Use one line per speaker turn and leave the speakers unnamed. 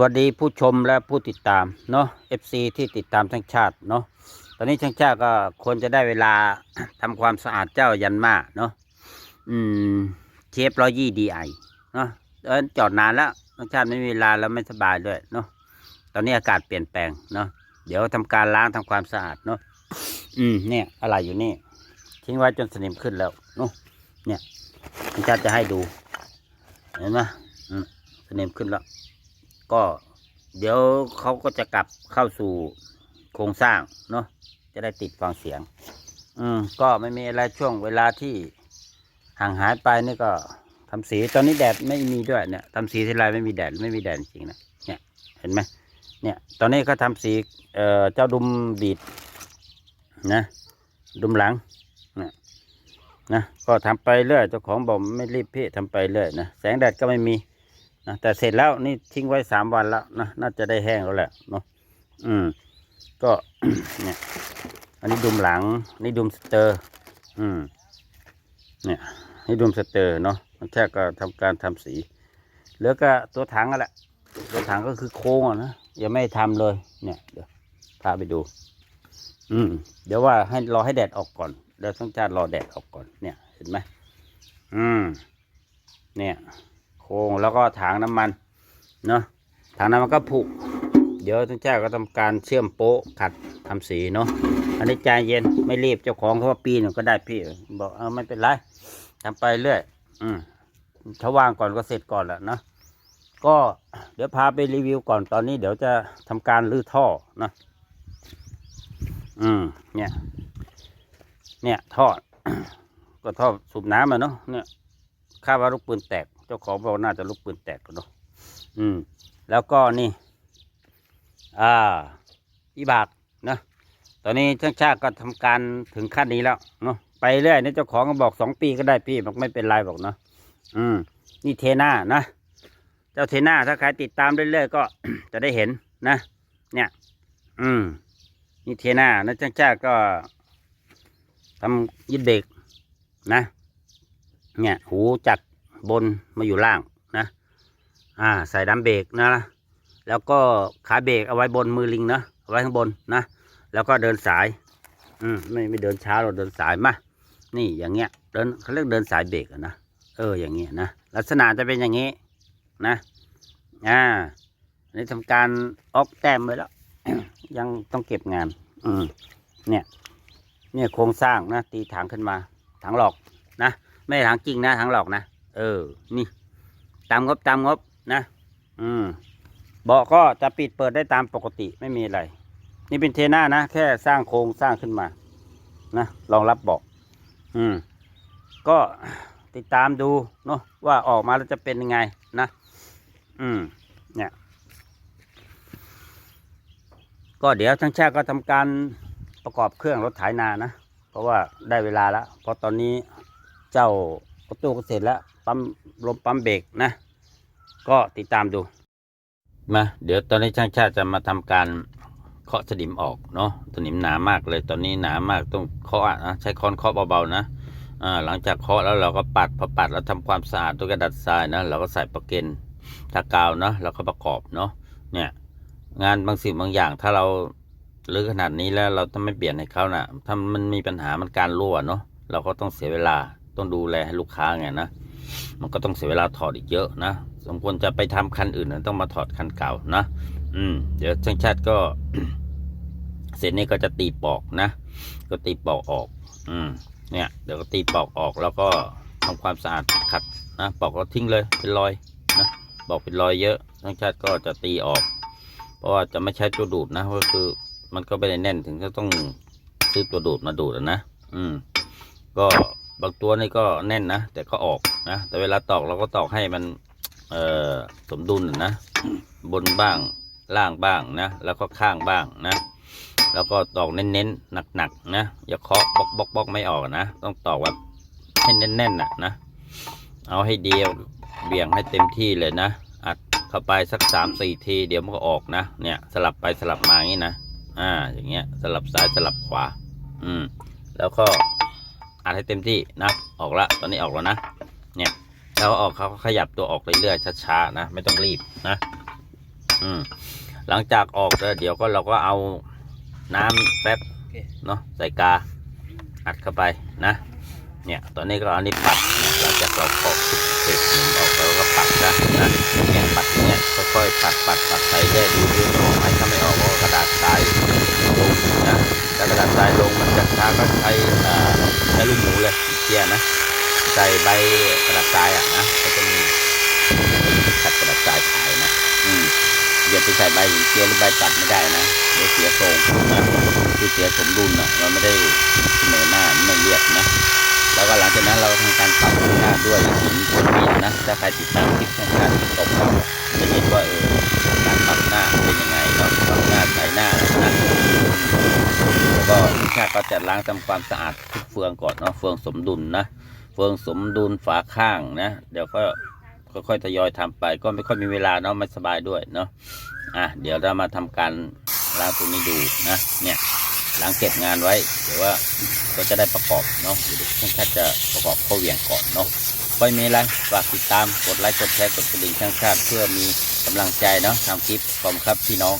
วัสดีผู้ชมและผู้ติดตามเนาะ FC ที่ติดตามทั้งชาติเนาะ ตอนนี้ทั้งชาติก็ควรจะได้เวลาทำความสะอาดเจ้ายันมาเนาะ อืมเชฟร้อยยี่ดีไอเนาะเออจอดนานแล้วทั้งชาติไม่มีเวลาแล้วไม่สบายด้วยเนาะ ตอนนี้อากาศเปลี่ยนแปลงเนาะ เดี๋ยวทำการล้างทำความสะอาดเนาะ อืมเนี่ยอะไรอยู่นี่ ทิ้งไว้จนสนิมขึ้นแล้วเนาะ เนี่ยทั้งชาติจะให้ดู เห็นไหมอืมสนิมขึ้นแล้ว ก็เดี๋ยวเขาก็จะกลับเข้าสู่โครงสร้างเนาะจะได้ติดฟังเสียง อืมก็ไม่มีอะไรช่วงเวลาที่ห่างหายไปนี่ก็ทำสีตอนนี้แดดไม่มีด้วยเนี่ยทำสีทีไรไม่มีแดดไม่มีแดดจริงนะเนี่ยเห็นไหมเนี่ยตอนนี้เขาทำสีเอ่อเจ้าดุมบีดนะดุมหลังนะนะก็ทำไปเรื่อยเจ้าของบอกไม่รีบพี่ทำไปเรื่อยนะแสงแดดก็ไม่มี นะแต่เสร็จแล้วนี่ทิ้งไว้สามวันแล้วนะน่าจะได้แห้งแล้วแหละเนาะอืม ก็เนี่ยอันนี้ดุมหลัง นี่ดุมสเตอร์ อืม เนี่ยนี่ดุมสเตอร์เนาะมันแค่ก็ทำการทำสีเหลือก็ตัวถังอะแหละ ตัวถังก็คือโค้งอะนะยังไม่ทำเลย เนี่ยเดี๋ยวพาไปดู อืม เดี๋ยวว่าให้รอให้แดดออกก่อนเดี๋ยวต้องการรอแดดออกก่อนเนี่ย เห็นไหมอืม เนี่ย โค้งแล้วก็ถังน้ำมันเนาะถังน้ำมันก็ผุเดี๋ยวท่านเจ้าก็ทำการเชื่อมโป๊ะขัดทำสีเนาะอันนี้ใจเย็นไม่รีบเจ้าของเขาว่าปีหนึ่งก็ได้พี่ บอกเออไม่เป็นไรทำไปเรื่อย อืมถ้าว่างก่อนก็เสร็จก่อนแหละนะก็เดี๋ยวพาไปรีวิวก่อนตอนนี้เดี๋ยวจะทำการรื้อท่อนะอืมเนี่ย เนี่ยท่อก็ท่อสูบน้ำอะเนาะเนี่ยคาดว่าลูกปืนแตก เจ้าของบอกน่าจะลูกปืนแตกเนาะอืม แล้วก็นี่ อ่า อีบากนะตอนนี้ช่างชาติก็ทำการถึงขั้นนี้แล้วเนาะไปเรื่อยนี่เจ้าของก็บอกสองปีก็ได้พี่บอกไม่เป็นไรบอกเนาะอืม นี่เทน่านะเจ้าเทน่าถ้าใครติดตามเรื่อยๆก็จะได้เห็นนะ เนี่ย อืม นี่เทน่านะช่างชาติก็ทำยึดเบรกนะ เนี่ย หูจาก บนมาอยู่ล่างนะ อ่า ใส่ดัมเบรกนะ แล้วก็ขาเบรกเอาไว้บนมือลิงนะเอาไว้ข้างบนนะ แล้วก็เดินสาย อืมไม่ไม่เดินช้าเราเดินสายมา นี่อย่างเงี้ย เดินเขาเรียกเดินสายเบรกอะนะ เออ อย่างเงี้ยนะ ลักษณะจะเป็นอย่างงี้นะ อ่าอันนี้ทำการออกแต้มไว้แล้ว ยังต้องเก็บงาน อืมเนี่ย เนี่ยโครงสร้างนะ ตีถังขึ้นมา ถังหลอกนะ ไม่ถังจริงนะถังหลอกนะ เออ นี่ ตามงบตามงบนะ อืมเบาะก็จะปิดเปิดได้ตามปกติไม่มีอะไร นี่เป็นเทน่านะ แค่สร้างโครงสร้างขึ้นมา นะรองรับเบาะอืม ก็ติดตามดูเนาะว่าออกมาแล้วจะเป็นยังไงนะ อืม เนี่ย ก็เดี๋ยวทั้งชาติก็ทำการประกอบเครื่องรถไถนานะ เพราะว่าได้เวลาแล้ว เพราะตอนนี้เจ้าประตูก็เสร็จแล้ว ปั๊มลมปั๊มเบรกนะ ก็ติดตามดู มา เดี๋ยวตอนนี้ช่างชาติจะมาทำการเคาะสนิมออกเนาะสนิมหนามากเลยตอนนี้หนามากต้องเคาะนะใช้ค้อนเคาะเบาๆนะอ่าหลังจากเคาะแล้วเราก็ปัดพอปัดแล้วทำความสะอาดด้วยกระดาษทรายนะเราก็ใส่ประเก็นทากาวนะแล้วก็ประกอบเนาะเนี่ยงานบางสิ่งบางอย่างถ้าเราหรือขนาดนี้แล้วเราต้องไม่เปลี่ยนให้เขานะถ้ามันมีปัญหามันการรั่วเนาะเราก็ต้องเสียเวลาต้องดูแลให้ลูกค้าไงนะ มันก็ต้องเสียเวลาถอดอีกเยอะนะสมควรจะไปทำคันอื่นนะต้องมาถอดคันเก่านะอืมเดี๋ยวช่างชาติก็ เสร็จนี้ก็จะตีปอกนะ ก็ตีปอกออก อืมเนี่ย เดี๋ยวก็ตีปอกออกแล้วก็ทำความสะอาดขัดนะปอกแล้วทิ้งเลยเป็นรอยนะบอกเป็นรอยเยอะช่างชาติก็จะตีออก เพราะว่าจะไม่ใช้ตัวดูดนะก็คือมันก็ไม่ได้แน่นถึงจะต้องซื้อตัวดูดมาดูดนะ อืม ก็บางตัวนี่ก็แน่นนะแต่ก็ออก นะแต่เวลาตอกเราก็ตอกให้มันเออสมดุลนะ บนบ้างล่างบ้างนะ แล้วก็ข้างบ้างนะ แล้วก็ตอกเน้นๆหนักๆนะอย่าเคาะบล็อกบล็อกบล็อกไม่ออกนะ ต้องตอกแบบให้แน่นๆน่ะนะ เอาให้เดียวเบี่ยงให้เต็มที่เลยนะ อัดเข้าไปสักสามสี่ที เดี๋ยวมันก็ออกนะ เนี่ยสลับไปสลับมาอย่างนี้นะ อ่า อย่างเงี้ยสลับซ้ายสลับขวา อืม แล้วก็อัดให้เต็มที่นะ ออกละ ตอนนี้ออกแล้วนะ เนี่ยแล้วก็ออกเขาขยับตัวออกเรื่อยๆช้าๆนะไม่ต้องรีบนะ อืม หลังจากออกแล้วเดี๋ยวก็เราก็เอาน้ำแป๊บ
เนาะ
ใส่กาอัดเข้าไปนะ เนี่ย ตอนนี้ก็เอาอันนี้ปัดนะหลังจากเราปอกเศษหนึ่งออกแล้วก็ปัดนะนะเนี่ยปัดอย่างเงี้ยค่อยๆปัดปัดปัดใส่ได้ดูดูออกไหมถ้าไม่ออกก็กระดาษทรายลงนะถ้ากระดาษทรายลงมันจะช้าก็ใช้อ่าใช้ลูกหมูเลยเชี่ยนะ ใส่ใบกระดาษทรายอะนะก็จะมีขัดกระดาษทรายขายนะอืมอย่าไปใส่ใบหินเจียหรือใบตัดไม่ได้นะเดี๋ยวเสียทรงนะคือเสียสมดุลนะมันไม่ได้เสมอหน้าไม่เรียบนะแล้วก็หลังจากนั้นเราทำการปรับหน้าด้วยหินคนเมียนะถ้าใครติดตามคลิปข้างหน้าที่ตกเราจะเห็นว่าเออการปรับหน้าเป็นยังไงเนาะปรับหน้าใส่หน้านะแล้วก็ช่างก็จะล้างทำความสะอาดทุกเฟืองก่อนเนาะเฟืองสมดุลนะ เฟืองสมดุลฝาข้างนะ เดี๋ยวก็ค่อยๆทยอยทำไป ก็ไม่ค่อยมีเวลาเนาะไม่สบายด้วยเนาะอะเดี๋ยวเรามาทำการล้างตัวนี้ดูนะเนี่ยหล้างเก็บงานไว้เดี๋ยวว่าก็จะได้ประกอบเนาะเดี๋ยวช่างชาติจะประกอบข้อเหวี่ยงก่อนเนาะไม่มีอะไรฝากติดตามกดไลค์กดแชร์กดกระดิ่งช่างชาติเพื่อมีกำลังใจเนาะทำคลิปขอบคุณครับพี่น้อง